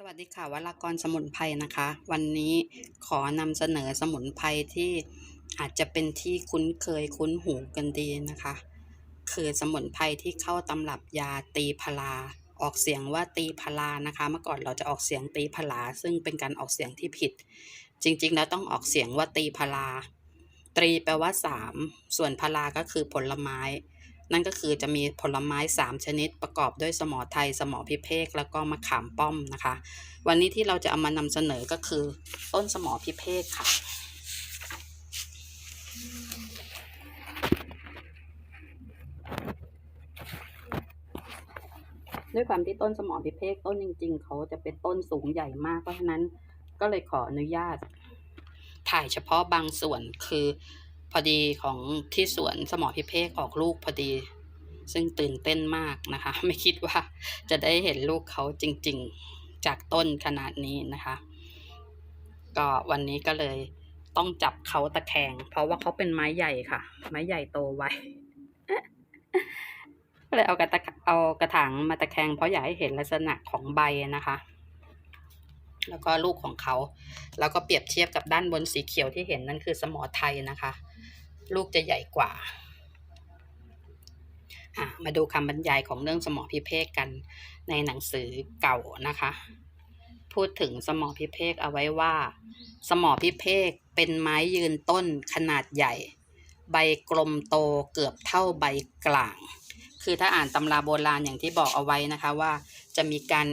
สวัสดีค่ะวรากรสมุนไพรนะคะ วันนี้ขอนำเสนอสมุนไพรที่อาจจะเป็นที่คุ้นเคยคุ้นหูกันดีนะคะ คือสมุนไพรที่เข้าตำรับยาตีพลา ออกเสียงว่าตีพลานะคะ เมื่อก่อนเราจะออกเสียงตีพลา ซึ่งเป็นการออกเสียงที่ผิด จริงๆ แล้วต้องออกเสียงว่าตีพลา ตรีแปลว่าสามส่วนพลาก็คือผลไม้ นั่นก็คือจะมีผลไม้ 3 ชนิดประกอบด้วยสมอไทย สมอพิเภกแล้วก็มะขามป้อมนะคะ วันนี้ที่เราจะเอามานำเสนอก็คือ ต้นสมอพิเภกค่ะ ด้วยความที่ต้นสมอพิเภกต้นจริง ๆ เขาจะเป็นต้นสูงใหญ่มากเพราะฉะนั้นก็เลยขออนุญาต ถ่ายเฉพาะบางส่วนคือ พอดีของที่สวนสมอพิเภกออกลูกพอดี ซึ่งตื่นเต้นมากนะคะ ไม่คิดว่าจะได้เห็นลูกเขาจริง ๆ จากต้นขนาดนี้นะคะ ก็วันนี้ก็เลยต้องจับเขาตะแคง เพราะว่าเขาเป็นไม้ใหญ่ค่ะ ไม้ใหญ่โตไวก็เลยเอากระตะเอากระถางมาตะแคงเพราะอยากให้เห็นลักษณะของใบนะคะ แล้วก็ลูกของเขา แล้วก็เปรียบเทียบกับด้านบนสีเขียวที่เห็นนั่นคือสมอไทยนะคะ ลูกจะใหญ่กว่าอะมาดูคำบรรยายของเรื่องสมอพิเภกกันในหนังสือเก่านะคะ พูดถึงสมอพิเภกเอาไว้ว่า สมอพิเภกเป็นไม้ยืนต้นขนาดใหญ่ ใบกลมโตเกือบเท่าใบกลาง คือถ้าอ่านตำราโบราณอย่างที่บอกเอาไว้นะคะว่า จะมีการ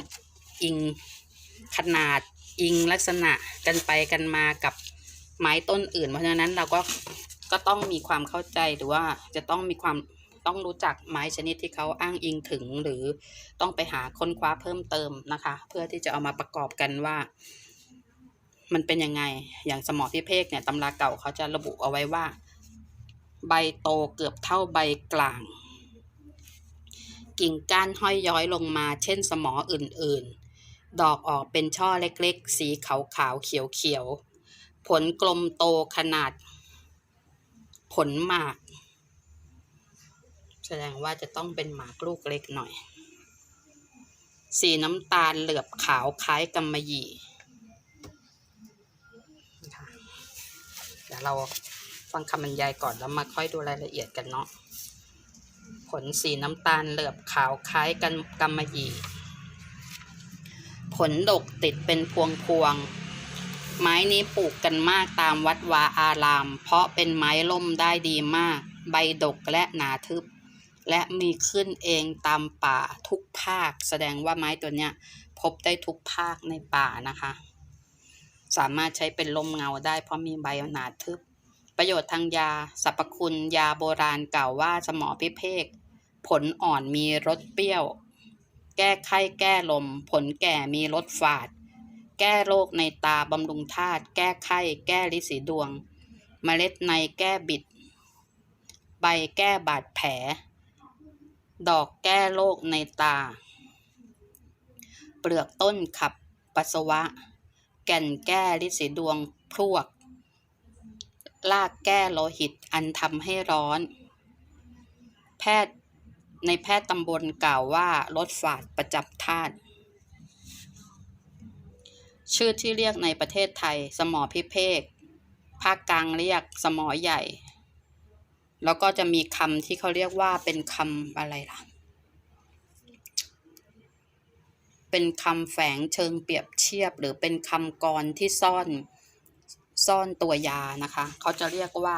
อิงขนาดอิงลักษณะกันไปกันมากับไม้ต้นอื่น เพราะฉะนั้นเราก็ ก็ต้องมีความเข้าใจหรือว่าจะต้องมีความต้องรู้จักไม้ชนิดที่เขาอ้างอิงถึง หรือต้องไปหาค้นคว้าเพิ่มเติมนะคะ เพื่อที่จะเอามาประกอบกันว่า มันเป็นยังไงอย่างสมอพิเภกเนี่ยตำราเก่าเขาจะระบุเอาไว้ว่า ใบโตเกือบเท่าใบกลาง กิ่งก้านห้อยย้อยลงมา เช่นสมออื่นๆ ดอกออกเป็นช่อเล็กๆ สีขาวๆเขียวๆผลกลมโตขนาด ผลหมาก แสดงว่าจะต้องเป็นหมากลูกเล็กหน่อย สีน้ำตาลเหลือบขาวคล้ายกำมะหยี่เดี๋ยวเราฟังคำบรรยายก่อนแล้วมาค่อยดูรายละเอียดกันเนาะผลสีน้ำตาลเหลือบขาวคล้ายกันกำมะหยี่ ผลดกติดเป็นพวงพวง ไม้นี้ปลูกกันมากตามวัดวาอาราม เพราะเป็นไม้ล่มได้ดีมาก ใบดกและหนาทึบ และมีขึ้นเองตามป่าทุกภาค แสดงว่าไม้ตัวเนี้ยพบได้ทุกภาคในป่านะคะ สามารถใช้เป็นลมเงาได้เพราะมีใบหนาทึบ ประโยชน์ทางยาสรรพคุณยาโบราณกล่าวว่าสมอพิเภกผลอ่อนมีรสเปรี้ยว แก้ไข้แก้ลม ผลแก่มีรสฝาด แก้โรคในตาบำรุงธาตุแก้ไข้ แก้ลิสีดวง เมล็ดในแก้บิด ใบแก้บาดแผล ดอกแก้โรคในตา เปลือกต้นขับปัสสาวะ แก่นแก้ลิสีดวงพรวกลากแก้โลหิตอันทำให้ร้อน แพทย์ในแพทย์ตำบลกล่าวว่าลดฝาดประจับธาตุ ชื่อที่เรียกในประเทศไทย สมอพิเภกภาคกลางเรียกสมอใหญ่ แล้วก็จะมีคำที่เขาเรียกว่าเป็นคำอะไรล่ะ เป็นคำแฝงเชิงเปรียบเทียบ หรือเป็นคำกรที่ซ่อนซ่อนตัวยานะคะ เขาจะเรียกว่า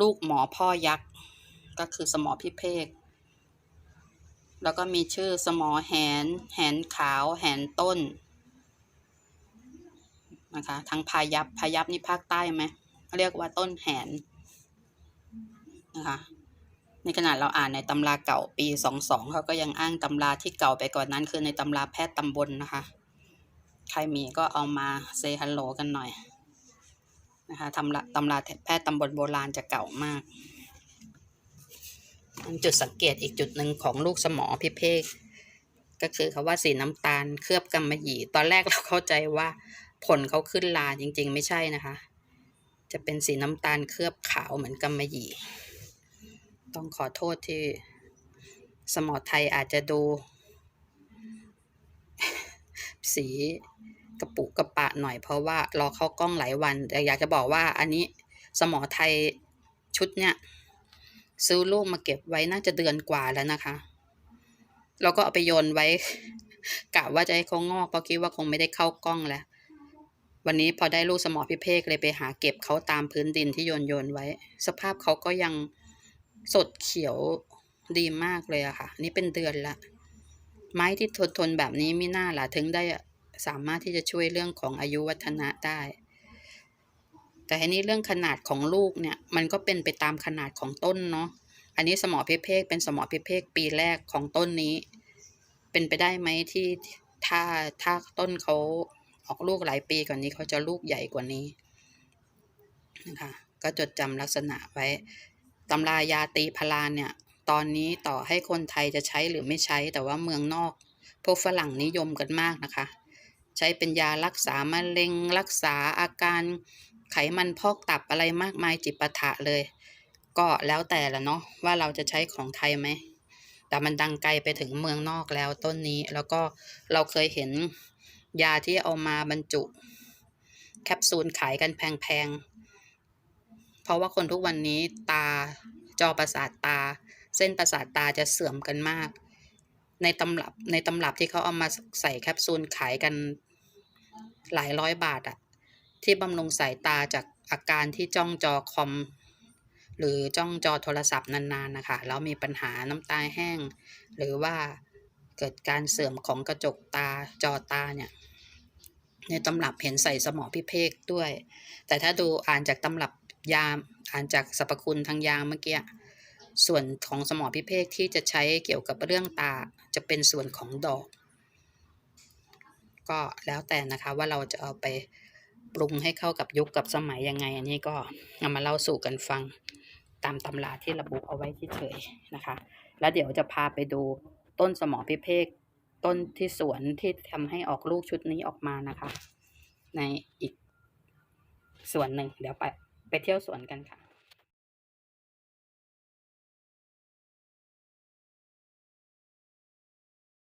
ลูกหมอพ่อยักษ์ ก็คือสมอพิเภกแล้วก็มีชื่อสมอแหน แหนขาว แหนต้น นะคะทางพายัพพายัพนี่ภาคใต้ไหมเรียกว่าต้นแหนนะคะในขณะเราอ่านในตำราเก่าปีสองสองเขาก็ยังอ้างตำราที่เก่าไปกว่านนั้น คือในตำราแพทย์ตำบลนะคะ ใครมีก็เอามาเซฮัลโหลกันหน่อยนะคะตำราตำราแพทย์ตำบลโบราณจะเก่ามาก จุดสังเกตอีกจุดหนึ่งของลูกสมอพิเภกก็คือคาว่าสีน้ำตาลเคลือบกำมะหยี่ ตอนแรกเราเข้าใจว่า ผลเขาขึ้นลาจริง ๆ ไม่ใช่นะคะ จะเป็นสีน้ำตาลเคลือบขาวเหมือนกำมะหยี่ ต้องขอโทษที่สมอไทยอาจจะดู สีกระปุกกระปะหน่อยเพราะว่ารอเข้ากล้องหลายวันแต่อยากจะบอกว่าอันนี้สมอไทยชุดเนี้ยซื้อลูกมาเก็บไว้น่าจะเดือนกว่าแล้วนะคะเราก็เอาไปโยนไว้กะว่าจะให้เขางอกเพราะคิดว่าคงไม่ได้เข้ากล้องแล้ว วันนี้พอได้ลูกสมอพิเภกเลยไปหาเก็บเขาตามพื้นดินที่โยนโยนไว้ สภาพเขาก็ยังสดเขียวดีมากเลยอะค่ะ นี่เป็นเดือนละ ไม้ที่ทนทนแบบนี้ไม่น่าล่ะถึงได้สามารถที่จะช่วยเรื่องของอายุวัฒนะได้ แต่ทีนี้เรื่องขนาดของลูกเนี่ยมันก็เป็นไปตามขนาดของต้นเนาะ อันนี้สมอพิเภกเป็นสมอพิเภกปีแรกของต้นนี้ เป็นไปได้ไหมที่ถ้าถ้าต้นเขา ออกลูกหลายปีกว่านนี้เขาจะลูกใหญ่กว่านี้นะคะก็จดจำลักษณะไว้ตำรายาตีพลาเนี่ย ตอนนี้ต่อให้คนไทยจะใช้หรือไม่ใช้ แต่ว่าเมืองนอก พวกฝรั่งนิยมกันมากนะคะ ใช้เป็นยารักษามะเร็ง รักษาอาการไขมันพอกตับอะไรมากมายจิปาถะเลย ก็แล้วแต่ละเนาะว่าเราจะใช้ของไทยไหมแต่มันดังไกลไปถึงเมืองนอกแล้วต้นนี้ แล้วก็เราเคยเห็น ยาที่เอามาบรรจุ แคปซูลขายกันแพงๆ เพราะว่าคนทุกวันนี้ตาจอประสาทตา เส้นประสาทตาจะเสื่อมกันมาก ในตำรับในตำรับที่เขาเอามาใส่แคปซูลขายกันหลายร้อยบาทอะที่บำรุงสายตาจากอาการที่จ้องจอคอม หรือจ้องจอโทรศัพท์นานๆนะคะแล้วมีปัญหาน้ำตาแห้ง หรือว่า เกิดการเสื่อมของกระจกตาจอตาเนี่ยในตำรับเห็นใส่สมอพิเภกด้วย แต่ถ้าดูอ่านจากตำรับยามอ่านจากสรรพคุณทางยาเมื่อกี้ส่วนของสมอพิเภกที่จะใช้เกี่ยวกับเรื่องตาจะเป็นส่วนของดอก ก็แล้วแต่นะคะว่าเราจะเอาไปปรุงให้เข้ากับยุคกับสมัยยังไง อันนี้ก็เอามาเล่าสู่กันฟังตามตำราที่ระบุเอาไว้เฉยๆนะคะ แล้วเดี๋ยวจะพาไปดู ต้นสมอพิเภกต้นที่สวนที่ทำให้ออกลูกชุดนี้ออกมานะคะ ในอีกส่วนหนึ่งเดี๋ยวไปไปเที่ยวสวนกันค่ะ